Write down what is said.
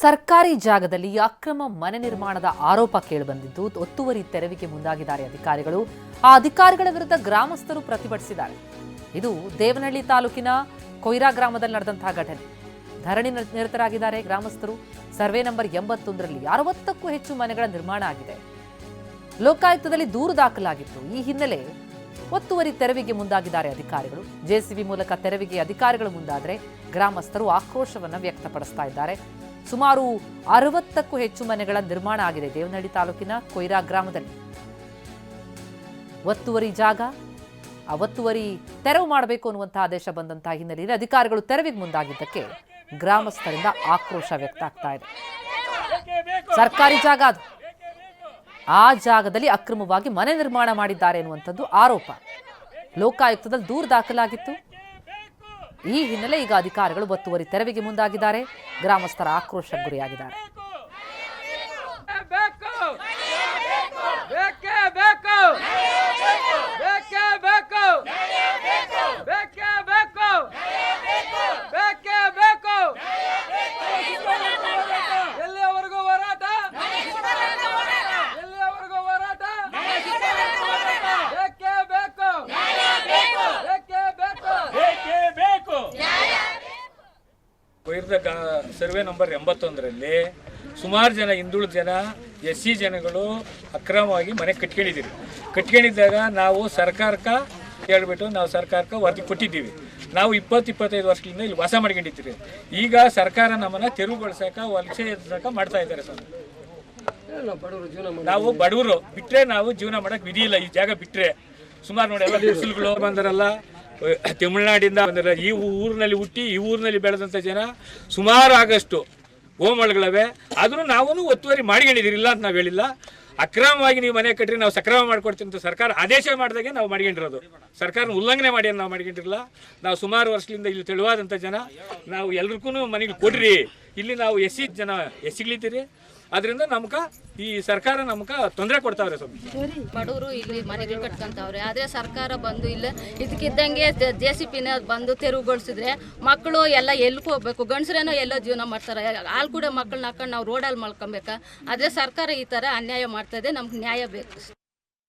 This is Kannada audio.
ಸರ್ಕಾರಿ ಜಾಗದಲ್ಲಿ ಅಕ್ರಮ ಮನೆ ನಿರ್ಮಾಣದ ಆರೋಪ ಕೇಳಿಬಂದಿದ್ದು, ಒತ್ತುವರಿ ತೆರವಿಗೆ ಮುಂದಾಗಿದ್ದಾರೆ ಅಧಿಕಾರಿಗಳು. ಆ ಅಧಿಕಾರಿಗಳ ವಿರುದ್ಧ ಗ್ರಾಮಸ್ಥರು ಪ್ರತಿಭಟಿಸಿದ್ದಾರೆ. ಇದು ದೇವನಹಳ್ಳಿ ತಾಲೂಕಿನ ಕೊಯ್ರಾ ಗ್ರಾಮದಲ್ಲಿ ನಡೆದಂತಹ ಘಟನೆ. ಧರಣಿ ನಿರ- ನಿರತರಾಗಿದ್ದಾರೆ ಗ್ರಾಮಸ್ಥರು. ಸರ್ವೆ ನಂಬರ್ ಎಂಬತ್ತೊಂದರಲ್ಲಿ ಅರವತ್ತಕ್ಕೂ ಹೆಚ್ಚು ಮನೆಗಳ ನಿರ್ಮಾಣ ಆಗಿದೆ. ಲೋಕಾಯುಕ್ತದಲ್ಲಿ ದೂರು ದಾಖಲಾಗಿತ್ತು. ಈ ಹಿನ್ನೆಲೆ ಒತ್ತುವರಿ ತೆರವಿಗೆ ಮುಂದಾಗಿದ್ದಾರೆ ಅಧಿಕಾರಿಗಳು. ಜೆಸಿಬಿ ಮೂಲಕ ತೆರವಿಗೆ ಅಧಿಕಾರಿಗಳು ಮುಂದಾದರೆ ಗ್ರಾಮಸ್ಥರು ಆಕ್ರೋಶವನ್ನು ವ್ಯಕ್ತಪಡಿಸ್ತಾ ಇದ್ದಾರೆ ಸುಮಾರು ಅರವತ್ತಕ್ಕೂ ಹೆಚ್ಚು ಮನೆಗಳ ನಿರ್ಮಾಣ ಆಗಿದೆ ದೇವನಹಳ್ಳಿ ತಾಲೂಕಿನ ಕೊಯ್ರಾ ಗ್ರಾಮದಲ್ಲಿ. ಒತ್ತುವರಿ ಜಾಗ, ಆ ಒತ್ತುವರಿ ತೆರವು ಮಾಡಬೇಕು ಅನ್ನುವಂತಹ ಆದೇಶ ಬಂದಂತಹ ಹಿನ್ನೆಲೆಯಲ್ಲಿ ಅಧಿಕಾರಿಗಳು ತೆರವಿಗೆ ಮುಂದಾಗಿದ್ದಕ್ಕೆ ಗ್ರಾಮಸ್ಥರಿಂದ ಆಕ್ರೋಶ ವ್ಯಕ್ತ ಆಗ್ತಾ ಇದೆ. ಸರ್ಕಾರಿ ಜಾಗ ಅದು. ಆ ಜಾಗದಲ್ಲಿ ಅಕ್ರಮವಾಗಿ ಮನೆ ನಿರ್ಮಾಣ ಮಾಡಿದ್ದಾರೆ ಎನ್ನುವಂಥದ್ದು ಆರೋಪ. ಲೋಕಾಯುಕ್ತದಲ್ಲಿ ದೂರು ದಾಖಲಾಗಿತ್ತು. ಈ ಹಿನ್ನೆಲೆ ಈಗ ಅಧಿಕಾರಿಗಳು ಒತ್ತುವರಿ ತೆರವಿಗೆ ಮುಂದಾಗಿದ್ದಾರೆ. ಗ್ರಾಮಸ್ಥರ ಆಕ್ರೋಶಕ್ಕೆ ಗುರಿಯಾಗಿದ್ದಾರೆ ಬೇಕು ಬೇಕೇ ಬೇಕು ಬೇಕೇ ಬೇಕು ಬೇಕೇ ಬೇಕು ಬೇಕೇ ಬೇಕು ಎಲ್ಲಿಯವರೆಗೂ ಹೋರಾಟ ಎಲ್ಲಿಯವರೆಗೂ ಹೋರಾಟ ಬೇಕೇ ಬೇಕು ಬೇಕೇ ಬೇಕು ಬೇಕೇ ಬೇಕು ಗಾ- ಸರ್ವೆ ನಂಬರ್ ಎಂಬತ್ತೊಂದರಲ್ಲಿ ಸುಮಾರು ಜನ, ಹಿಂದುಳಿದ ಜನ ಎಸ್ ಸಿ ಜನಗಳು ಅಕ್ರಮವಾಗಿ ಮನೆ ಕಟ್ಕೊಂಡಿದ್ದೀವಿ ಕಟ್ಕೊಂಡಿದ್ದಾಗ ನಾವು ಸರ್ಕಾರಕ್ಕೆ ಹೇಳ್ಬಿಟ್ಟು ನಾವು ಸರ್ಕಾರಕ್ಕೆ ವರದಿ ಕೊಟ್ಟಿದ್ದೀವಿ. ನಾವು ಇಪ್ಪತ್ತು ಇಪ್ಪತ್ತೈದು ವರ್ಷದಿಂದ ಇಲ್ಲಿ ವಾಸ ಮಾಡ್ಕೊಂಡಿದ್ದೀವಿ ಈಗ ಸರ್ಕಾರ ನಮ್ಮನ್ನು ತೆರವುಗೊಳಿಸಕ ವಲಸೆ ಮಾಡ್ತಾ ಇದ್ದಾರೆ ಸರ್. ನಾವು ಬಡವರು. ಬಿಟ್ಟರೆ ನಾವು ಜೀವನ ಮಾಡೋಕ್ಕೆ ವಿಧಿ ಇಲ್ಲ. ಈ ಜಾಗ ಬಿಟ್ಟರೆ ಸುಮಾರು ನೋಡಿ ಎಲ್ಲ ಬಿಸಿಲುಗಳು ಬಂದರಲ್ಲ. ತಮಿಳ್ನಾಡಿಂದ ಬಂದರ ಈ ಊರಿನಲ್ಲಿ ಹುಟ್ಟಿ ಈ ಊರಿನಲ್ಲಿ ಬೆಳೆದಂತ ಜನ ಸುಮಾರು ಆಗಷ್ಟು ಹೋಮಗಳವೆ ಆದರೂ ನಾವು ಒತ್ತುವರಿ ಮಾಡ್ಕೊಂಡಿದ್ದೀರಿ ಇಲ್ಲ ಅಂತ ನಾವು ಹೇಳಿಲ್ಲ. ಅಕ್ರಮವಾಗಿ ನೀವು ಮನೆ ಕಟ್ಟಿರಿ, ನಾವು ಸಕ್ರಮ ಮಾಡ್ಕೊಡ್ತೀವಿ ಅಂತ ಸರ್ಕಾರ ಆದೇಶ ಮಾಡಿದಾಗೆ ನಾವು ಮಾಡ್ಕೊಂಡಿರೋದು. ಸರ್ಕಾರ ಉಲ್ಲಂಘನೆ ಮಾಡಿ ನಾವು ಮಾಡ್ಕೊಂಡಿರಲಿಲ್ಲ ನಾವು ಸುಮಾರು ವರ್ಷದಿಂದ ಇಲ್ಲಿ ತೆಳುವಾದಂಥ ಜನ. ನಾವು ಎಲ್ರಿಗೂ ಮನೆಗೆ ಕೊಡ್ರಿ. ಇಲ್ಲಿ ನಾವು ಎಸ್ ಸಿ ಜನ ಎಸ್ಸಿಗ್ಲಿದ್ದೀರಿ ಅದರಿಂದ ನಮ್ಕ ಈ ಸರ್ಕಾರ ನಮ್ಕ ತೊಂದರೆ ಕೊಡ್ತಾವ್ರೆ ಸ್ವಲ್ಪ. ಬಡವರು ಇಲ್ಲಿ ಮನೆಗಳು ಕಟ್ಕೊಂತವ್ರೆ. ಆದ್ರೆ ಸರ್ಕಾರ ಬಂದು ಇಲ್ಲ. ಇದಕ್ಕಿದ್ದಂಗೆ ಜೆ ಸಿ ಪಿನ ಬಂದು ತೆರವುಗೊಳಿಸಿದ್ರೆ ಮಕ್ಕಳು ಎಲ್ಲ ಎಲ್ಲಿಗೆ ಹೋಗ್ಬೇಕು. ಗಂಡಸ್ರೇನೋ ಎಲ್ಲೋ ಜೀವನ ಮಾಡ್ತಾರೆ. ಹಾಲು ಕೂಡ ಮಕ್ಕಳನ್ನ ಹಾಕೊಂಡು ನಾವು ರೋಡಲ್ಲಿ ಮಲ್ಕೊಬೇಕಾ ಆದ್ರೆ ಸರ್ಕಾರ ಈ ಥರ ಅನ್ಯಾಯ ಮಾಡ್ತಾ ಇದೆ. ನಮ್ಗೆ ನ್ಯಾಯ ಬೇಕು.